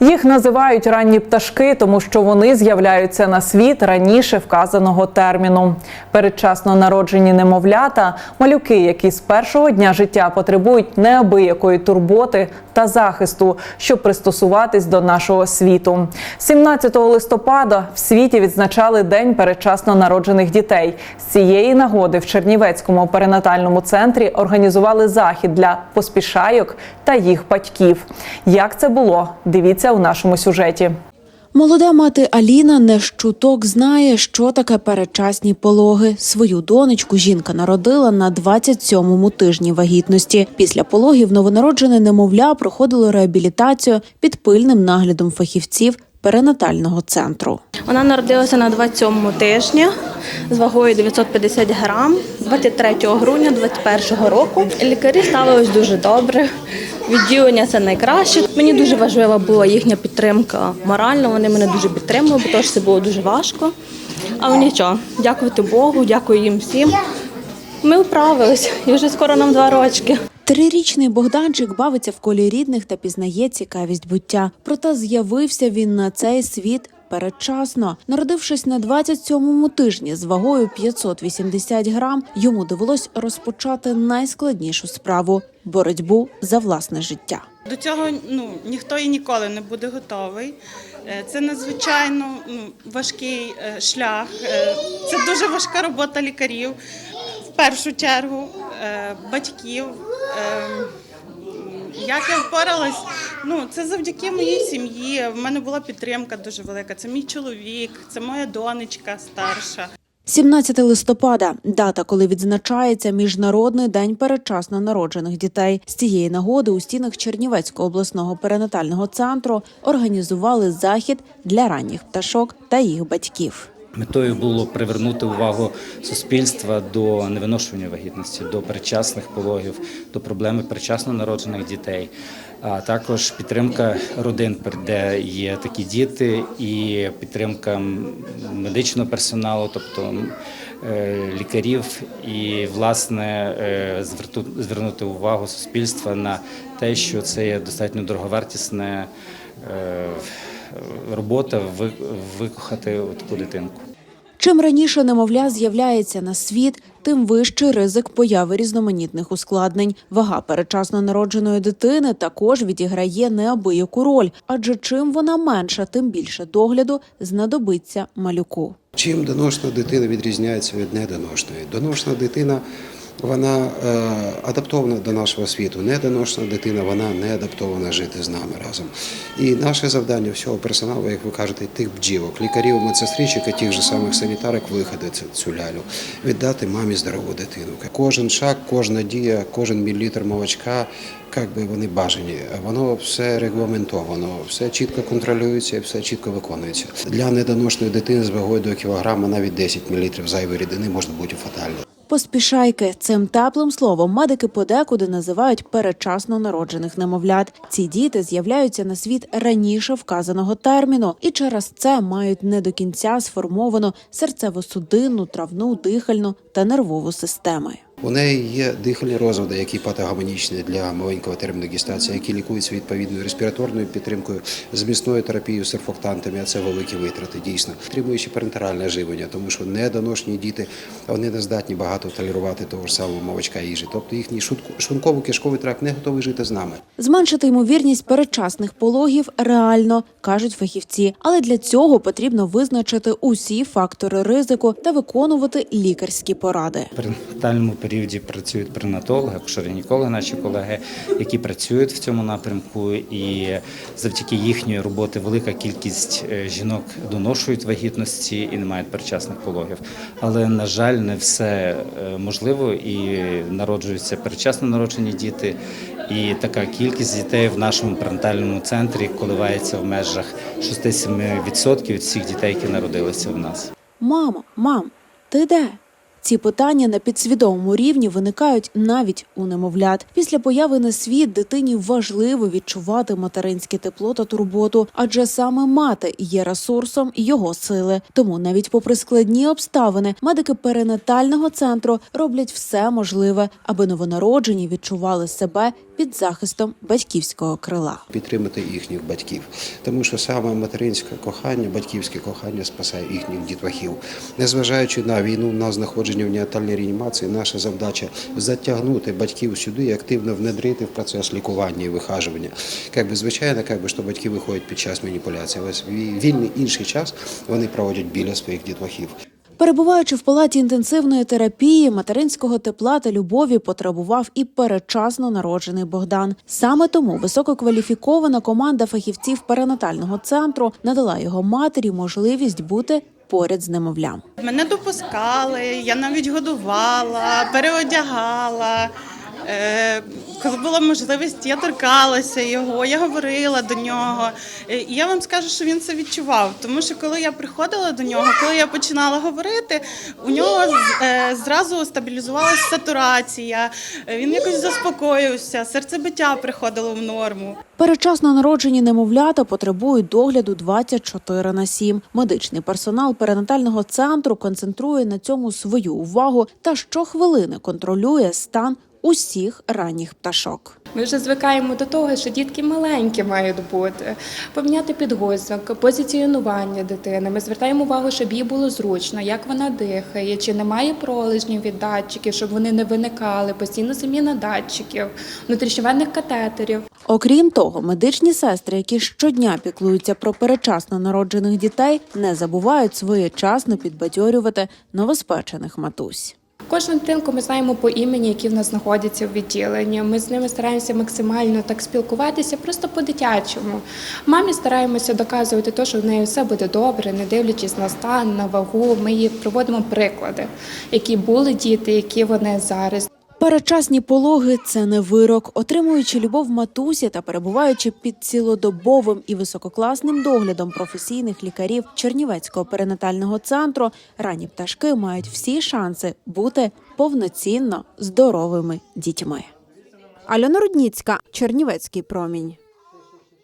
Їх називають ранні пташки, тому що вони з'являються на світ раніше вказаного терміну. Передчасно народжені немовлята, малюки, які з першого дня життя потребують неабиякої турботи та захисту, щоб пристосуватись до нашого світу. 17 листопада в світі відзначали День передчасно народжених дітей. З цієї нагоди в Чернівецькому перинатальному центрі організували захід для поспішайок та їх батьків. Як це було? Дивіться у нашому сюжеті. Молода мати Аліна не щуток знає, що таке передчасні пологи. Свою донечку жінка народила на 27-му тижні вагітності. Після пологів новонароджене немовля проходило реабілітацію під пильним наглядом фахівців перинатального центру. Вона народилася на 27-му тижні з вагою 950 грам 23 грудня 2021 року. Лікарі ставились дуже добре. Відділення це найкраще. Мені дуже важлива була їхня підтримка морально. Вони мене дуже підтримували, бо теж це було дуже важко. Але нічого, дякувати Богу, дякую їм всім. Ми вправились, і вже скоро нам два рочки. Трирічний Богданчик бавиться в колі рідних та пізнає цікавість буття. Проте з'явився він на цей світ передчасно. Народившись на 27-му тижні з вагою 580 грам, йому довелось розпочати найскладнішу справу боротьбу за власне життя. До цього ну ніхто і ніколи не буде готовий. Е, Це надзвичайно ну, важкий е, шлях. Е, Це дуже важка робота лікарів, в першу чергу, батьків. Як я впоралась? Ну це завдяки моїй сім'ї. В мене була підтримка дуже велика. Це мій чоловік, це моя донечка старша. 17 листопада дата, коли відзначається міжнародний день передчасно народжених дітей. З цієї нагоди у стінах Чернівецького обласного перинатального центру організували захід для ранніх пташок та їх батьків. Метою було привернути увагу суспільства до невиношування вагітності, до передчасних пологів, до проблеми передчасно народжених дітей, а також підтримка родин, де є такі діти, і підтримка медичного персоналу, тобто е, лікарів, і власне е, звернути увагу суспільства на те, що це є достатньо дороговартісне. е, Робота викохати таку дитинку. Чим раніше немовля з'являється на світ, тим вищий ризик появи різноманітних ускладнень. Вага перечасно народженої дитини також відіграє неабияку роль, адже чим вона менша, тим більше догляду знадобиться малюку. Чим доношна дитина відрізняється від недоношної? Доношна дитина вона е, адаптована до нашого світу. Недоношна дитина вона не адаптована жити з нами разом. І наше завдання всього персоналу, як ви кажете, тих бджілок, лікарів, медсестричок тих же самих санітарок виходити цю лялю, віддати мамі здорову дитину. Кожен шаг, кожна дія, кожен мілілітр молочка, як би вони бажані, воно все регламентовано, все чітко контролюється і все чітко виконується. Для недоношної дитини з вагою до кілограма навіть 10 мл зайвої рідини може бути фатально. Поспішайки цим теплим словом медики подекуди називають перечасно народжених немовлят. Ці діти з'являються на світ раніше вказаного терміну, і через це мають не до кінця сформовану серцево-судинну, травну, дихальну та нервову системи. У неї є дихальні розлади, які патогомонічні для маленького терміну гестації, які лікуються відповідною респіраторною підтримкою, змісною терапією серфоктантами, а це великі витрати, дійсно. Потребує ще парентеральне живлення, тому що недоношені діти вони не здатні багато толерувати того ж самого молочка їжі. Тобто їхній шлунково-кишковий тракт не готовий жити з нами. Зменшити ймовірність передчасних пологів реально, кажуть фахівці, але для цього потрібно визначити усі фактори ризику та виконувати лікарські поради. Перинатальному періоді працюють перинатологи, акушерогінекологи, наші колеги, які працюють в цьому напрямку, і завдяки їхньої роботи велика кількість е, жінок доношують вагітності і не мають передчасних пологів. Але на жаль, не все е, можливо і народжуються передчасно народжені діти. І така кількість дітей в нашому перинатальному центрі коливається в межах 6-7% від всіх дітей, які народилися в нас. Мамо, мам, ти де? Ці питання на підсвідомому рівні виникають навіть у немовлят. Після появи на світ дитині важливо відчувати материнське тепло та турботу, адже саме мати є ресурсом його сили. Тому навіть попри складні обставини, медики перинатального центру роблять все можливе, аби новонароджені відчували себе під захистом батьківського крила. підтримати їхніх батьків, тому що саме материнське кохання, батьківське кохання спасає їхніх дітлахів. Незважаючи на війну, на знаходження в неонатальній реанімації, наша завдача затягнути батьків сюди і активно внедрити в процес лікування і вихажування. Як би звичайно, як би, що батьки виходять під час маніпуляції. Ось вільний інший час вони проводять біля своїх дітлахів. Перебуваючи в палаті інтенсивної терапії, материнського тепла та любові потребував і передчасно народжений Богдан. Саме тому висококваліфікована команда фахівців перинатального центру надала його матері можливість бути поряд з немовлям. Мене допускали, я навіть годувала, переодягала. Е, Коли була можливість, я торкалася його, я говорила до нього. Е, І я вам скажу, що він це відчував. Тому що коли я приходила до нього, коли я починала говорити, у нього е, зразу стабілізувалася сатурація, він якось заспокоївся, серцебиття приходило в норму. Передчасно народжені немовлята потребують догляду 24 на 7. Медичний персонал перинатального центру концентрує на цьому свою увагу та щохвилини контролює стан усіх ранніх пташок. Ми вже звикаємо до того, що дітки маленькі мають бути, поміняти підгузок, позиціонування дитини. Ми звертаємо увагу, щоб їй було зручно, як вона дихає, чи немає пролежнів від датчиків, щоб вони не виникали, постійно заміна датчиків, внутрішньовенних катетерів. Окрім того, медичні сестри, які щодня піклуються про передчасно народжених дітей, не забувають своєчасно підбадьорювати новоспечених матусь. Кожну дитинку ми знаємо по імені, які в нас знаходяться в відділенні. Ми з ними стараємося максимально так спілкуватися, просто по-дитячому. Мамі стараємося доказувати те, що в неї все буде добре, не дивлячись на стан, на вагу. Ми їй проводимо приклади, які були діти, які вони зараз. Передчасні пологи це не вирок. Отримуючи любов матусі та перебуваючи під цілодобовим і висококласним доглядом професійних лікарів Чернівецького перинатального центру, ранні пташки мають всі шанси бути повноцінно здоровими дітьми. Альона Рудніцька, Чернівецький промінь.